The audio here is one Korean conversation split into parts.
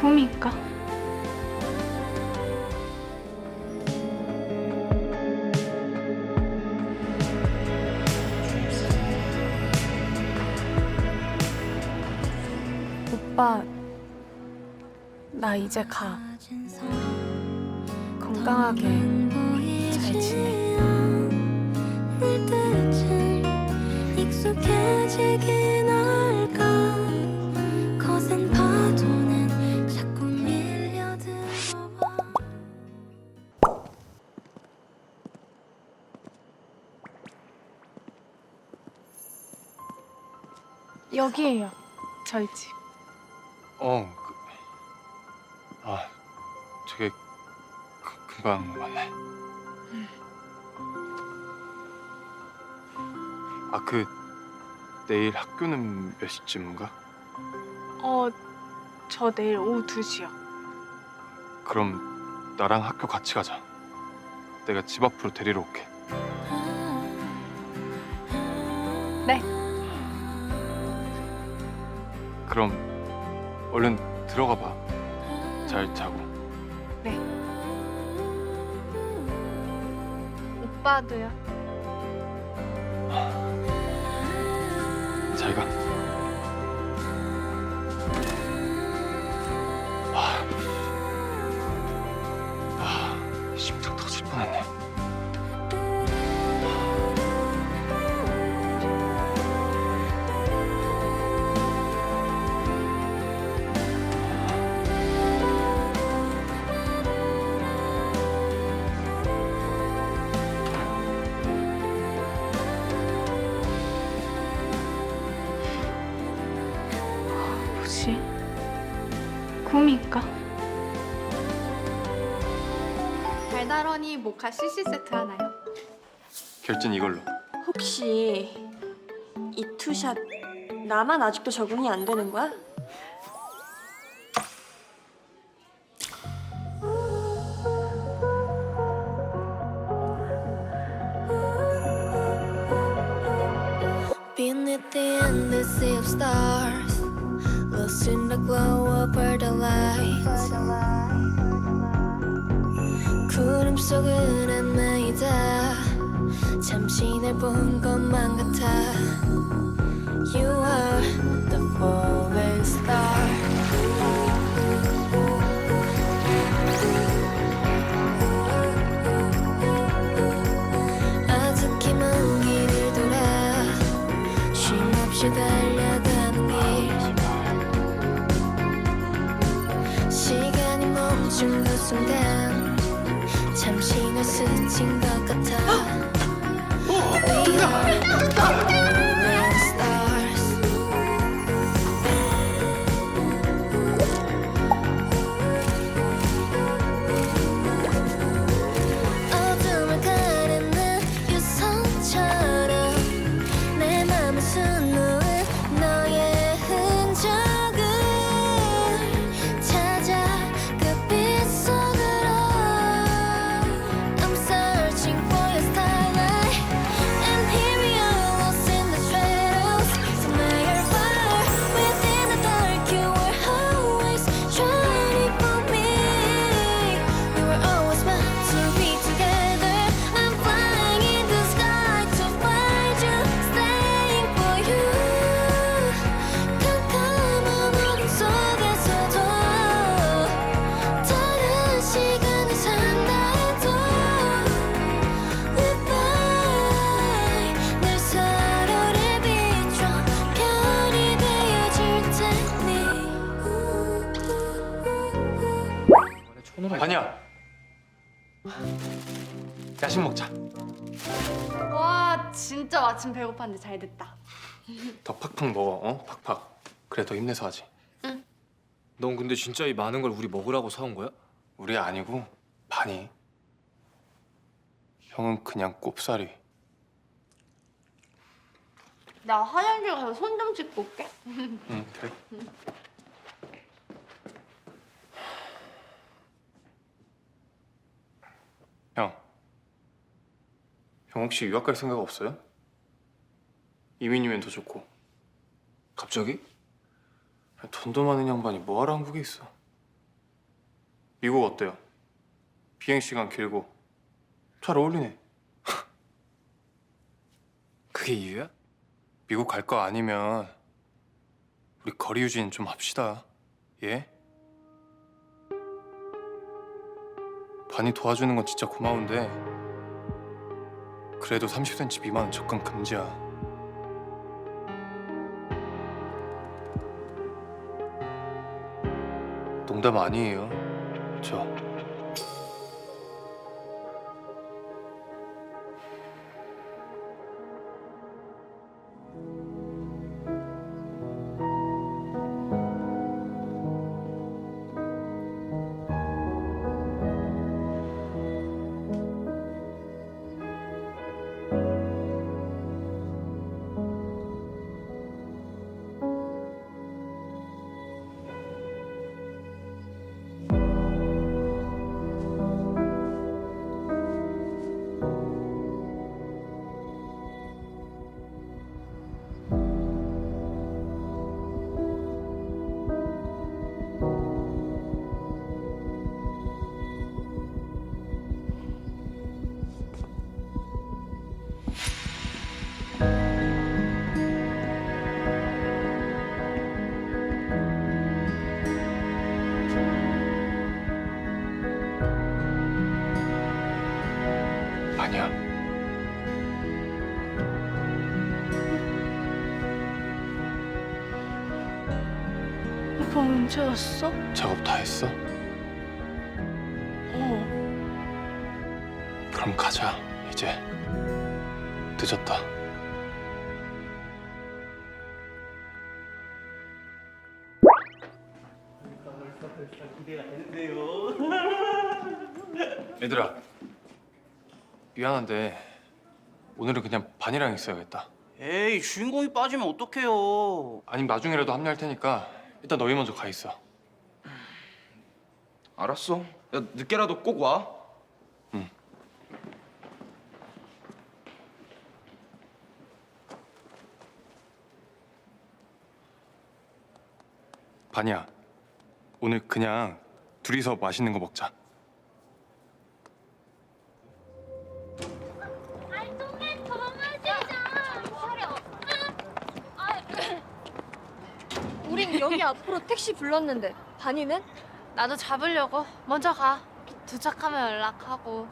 꿈일까? 오빠, 나 이제 가. 건강하게 잘 지내. 익숙해지긴 할 여기에요. 저희 집. 어, 그, 아, 되게 그, 금방 왔네. 아, 그 내일 학교는 몇 시쯤인가? 어, 저 내일 오후 2시요. 그럼 나랑 학교 같이 가자. 내가 집 앞으로 데리러 올게. 네. 그럼 얼른 들어가 봐. 잘 자고. 오빠도요. 잘 가. 꿈일까? 달달하니 모카 CC 세트 하나요? 결제는 이걸로. 혹시 이 투샷 나만 아직도 적응이 안 되는 거야? 잠시 날 본 것만 같아. You are the falling star. 아득히 먼 길을 돌아. 쉼없이 달려가는 길. 시간이 멈춘 그 순간 잠시 널 스친 것 같아 真 的 마침 배고팠는데 잘 됐다. 더 팍팍 먹어. 어? 팍팍. 그래 더 힘내서 하지. 넌 근데 진짜 이 많은 걸 우리 먹으라고 사온 거야? 우리 아니고 반이. 형은 그냥 꼽사리. 나 화장실 가서 손 좀 씻고 올게. 응 그래. 형. 형 혹시 유학 갈 생각 없어요? 이민이면 더 좋고. 갑자기? 돈도 많은 양반이 뭐하러 한국에 있어? 미국 어때요? 비행 시간 길고 잘 어울리네. 그게 이유야? 미국 갈 거 아니면 우리 거리 유지는 좀 합시다. 예? 반이 도와주는 건 진짜 고마운데 그래도 30cm 미만은 접근 금지야. 농담 아니에요. 저 오빠 언제 왔어? 작업 다 했어? 어. 그럼 가자. 이제 늦었다. 얘들아 미안한데 오늘은 그냥 반이랑 있어야겠다. 에이 주인공이 빠지면 어떡해요 아니면 나중에라도 합류할 테니까 일단 너희 먼저 가 있어. 알았어. 야 늦게라도 꼭 와. 반이야. 오늘 그냥 둘이서 맛있는 거 먹자. 택시 불렀는데 반이는? 나도 잡으려고. 먼저 가. 도착하면 연락하고.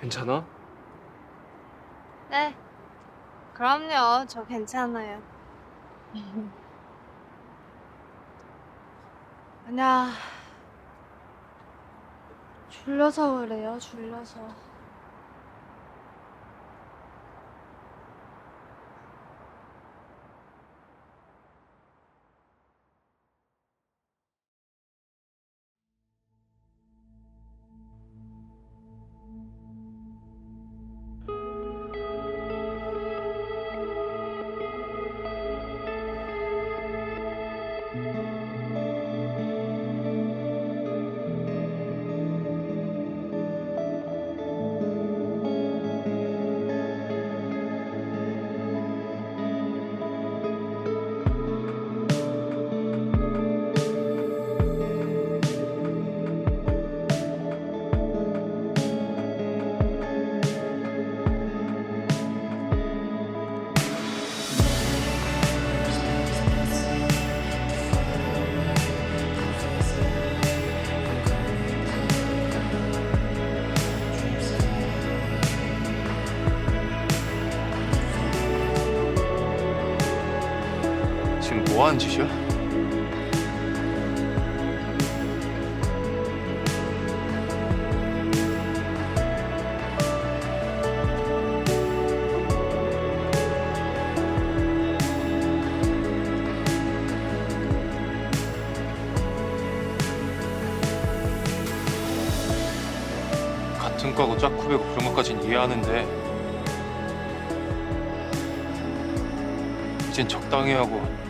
괜찮아? 네. 그럼요. 저 괜찮아요. 그냥 졸려서 그래요. 졸려서. 지금 뭐 하는 짓이야? 같은 과고 짝후배고 그런 것까진 이해하는데 이젠 적당히 하고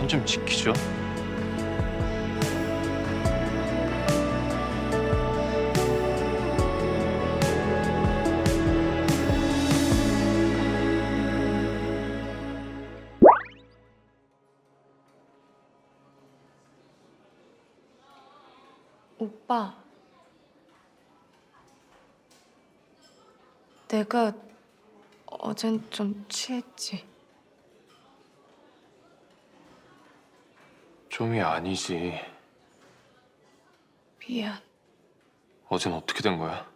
선 좀 지키죠. 오빠. 내가 어젠 좀 취했지. 좀이 아니지. 미안. 어젠 어떻게 된 거야?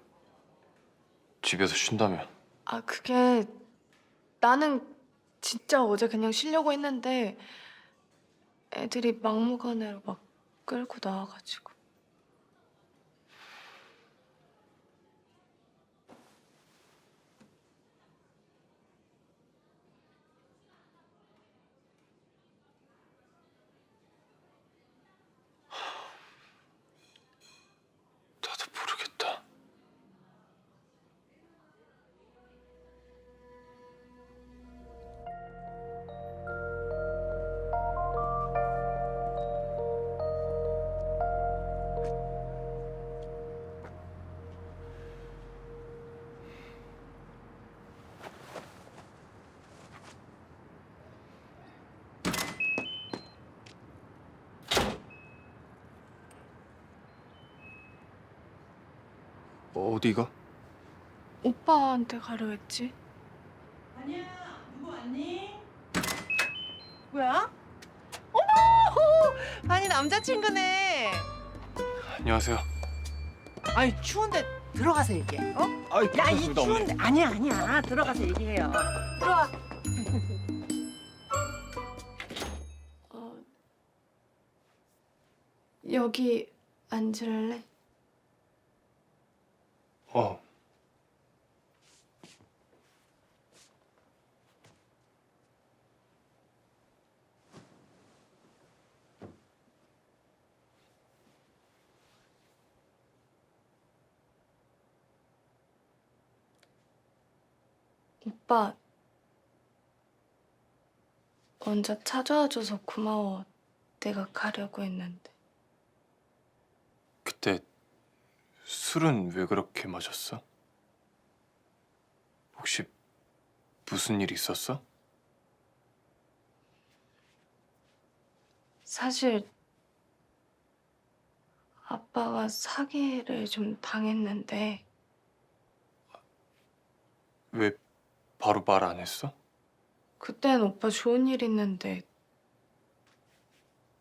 집에서 쉰다며. 아, 그게 나는 진짜 어제 그냥 쉬려고 했는데 애들이 막무가내로 막 끌고 나와가지고. 어디가? 오빠한테 가려 했지. 뭐야? 어머! 아니 남자친구네. 안녕하세요. 아니 추운데 들어가서 얘기해. 어? 아이 야이 추운데 아니야 아니야 들어가서 얘기해요. 들어와. 어, 여기 앉을래? 어. 오빠 먼저 찾아와줘서 고마워. 내가 가려고 했는데. 그때 술은 왜 그렇게 마셨어? 혹시 무슨 일 있었어? 사실 아빠가 사기를 좀 당했는데 왜 바로 말 안 했어? 그땐 오빠 좋은 일 있는데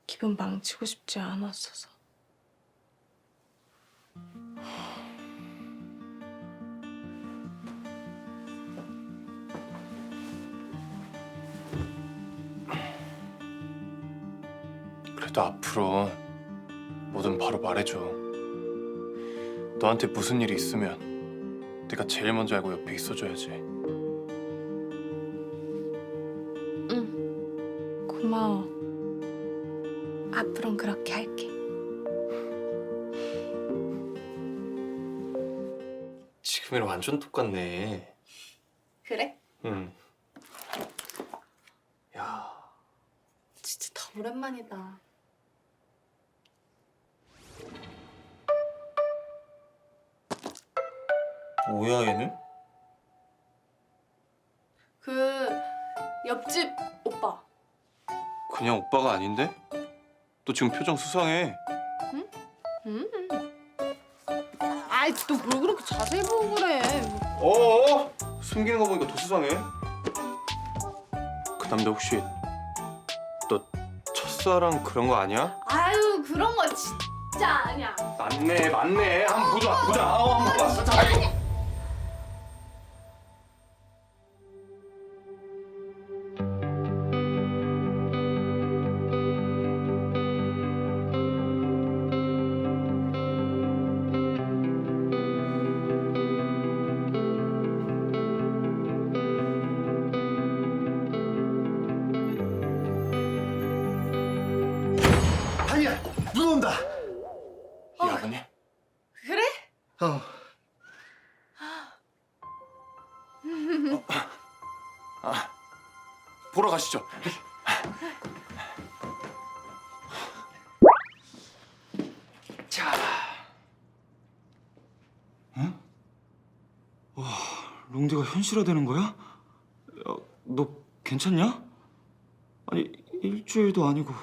기분 망치고 싶지 않았어서. 그래도 앞으로 뭐든 바로 말해줘. 너한테 무슨 일이 있으면 내가 제일 먼저 알고 옆에 있어줘야지. 응. 고마워. 앞으론 그렇게 할게. 지금이랑 완전 똑같네. 그래? 응. 야, 진짜 더 오랜만이다. 뭐야 얘는? 그 옆집 오빠. 그냥 오빠가 아닌데? 너 지금 표정 수상해. 음. 아이 또 뭘 그렇게 자세히 보고 그래? 어? 숨기는 거 보니까 더 수상해. 그 남자 혹시 너 첫사랑 그런 거 아니야? 아유 그런 거 진짜 아니야. 맞네, 맞네. 한번 보자, 보자. 어, 한번 봐. 자, 아니야 보러 가시죠. 자. 응? 와 롱디가 현실화되는 거야? 야, 너 괜찮냐? 아니 일주일도 아니고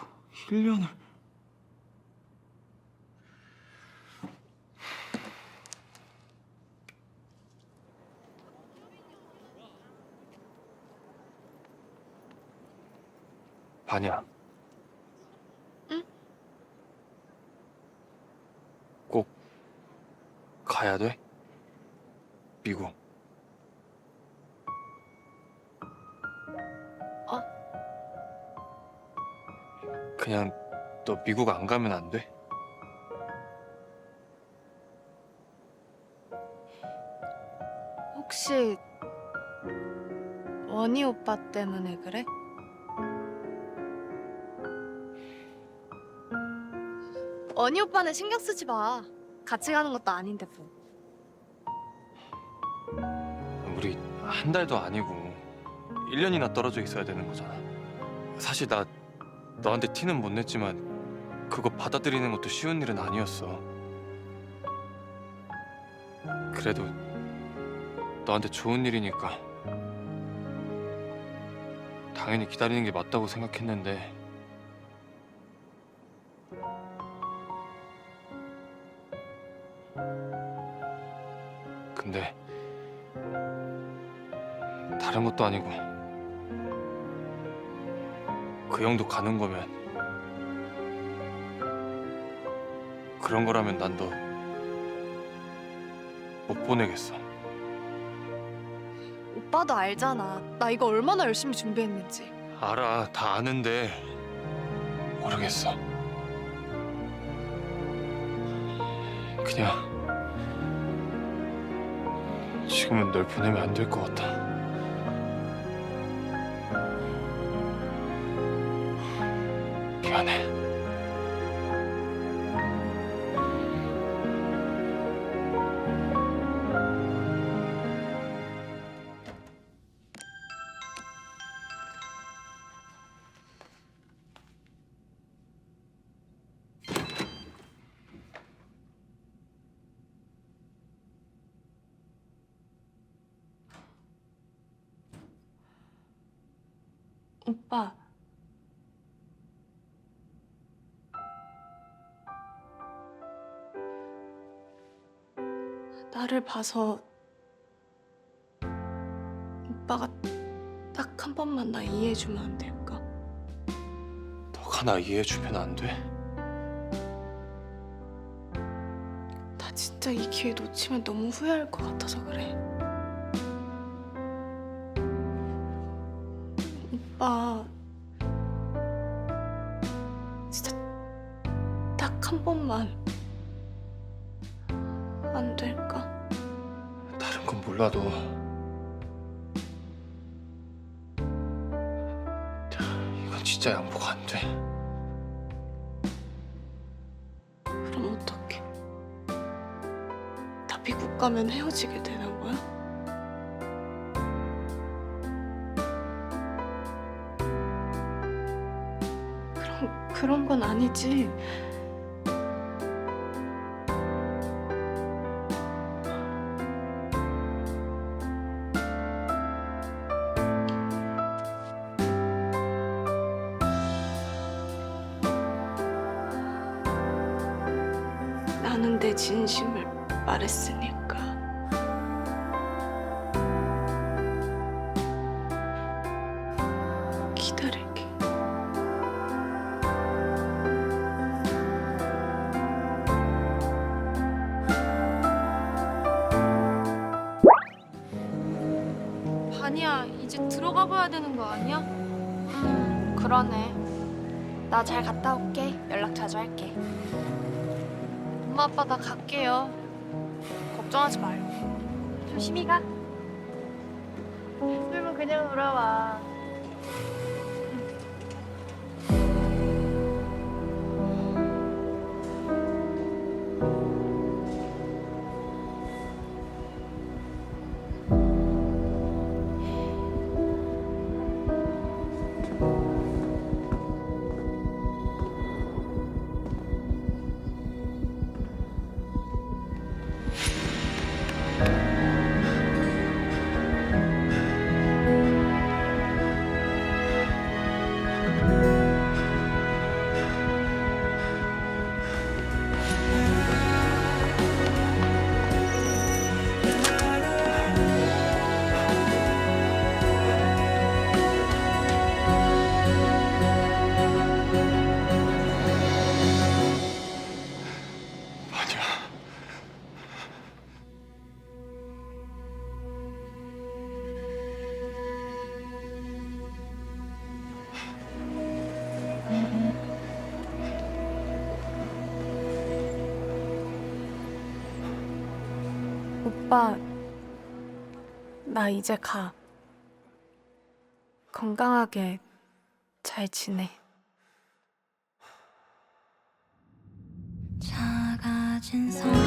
1년을 반이야. 응? 꼭 가야 돼? 미국. 어? 그냥 너 미국 안 가면 안 돼? 혹시 원희 오빠 때문에 그래? 원희 오빠는 신경 쓰지 마. 같이 가는 것도 아닌데 뭐. 우리 한 달도 아니고 1년이나 떨어져 있어야 되는 거잖아. 사실 나 너한테 티는 못 냈지만 그거 받아들이는 것도 쉬운 일은 아니었어. 그래도 너한테 좋은 일이니까 당연히 기다리는 게 맞다고 생각했는데 근데 다른 것도 아니고 그 형도 가는 거면 그런 거라면 난 너 못 보내겠어. 오빠도 알잖아. 나 이거 얼마나 열심히 준비했는지. 알아, 다 아는데 모르겠어. 그냥 지금은 널 보내면 안 될 것 같아. 오빠. 나를 봐서 오빠가 딱 한 번만 나 이해해주면 안 될까? 너가 나 이해해주면 안 돼? 나 진짜 이 기회 놓치면 너무 후회할 것 같아서 그래. 안 될까? 다른 건 몰라도 이건 진짜 양보가 안 돼. 그럼 어떡해? 나 미국 가면 헤어지게 되는 거야? 그런 그런 건 아니지. 내 진심을 말했으니까. 기다릴게. 반이야, 이제 들어가 봐야 되는 거 아니야? 그러네. 나 잘 갔다 올게. 연락 자주 할게. 엄마 아빠 나 갈게요. 걱정하지 말고. 조심히 가. 그러면 그냥 돌아와. 오빠, 나 이제 가. 건강하게 잘 지내. 작아진 성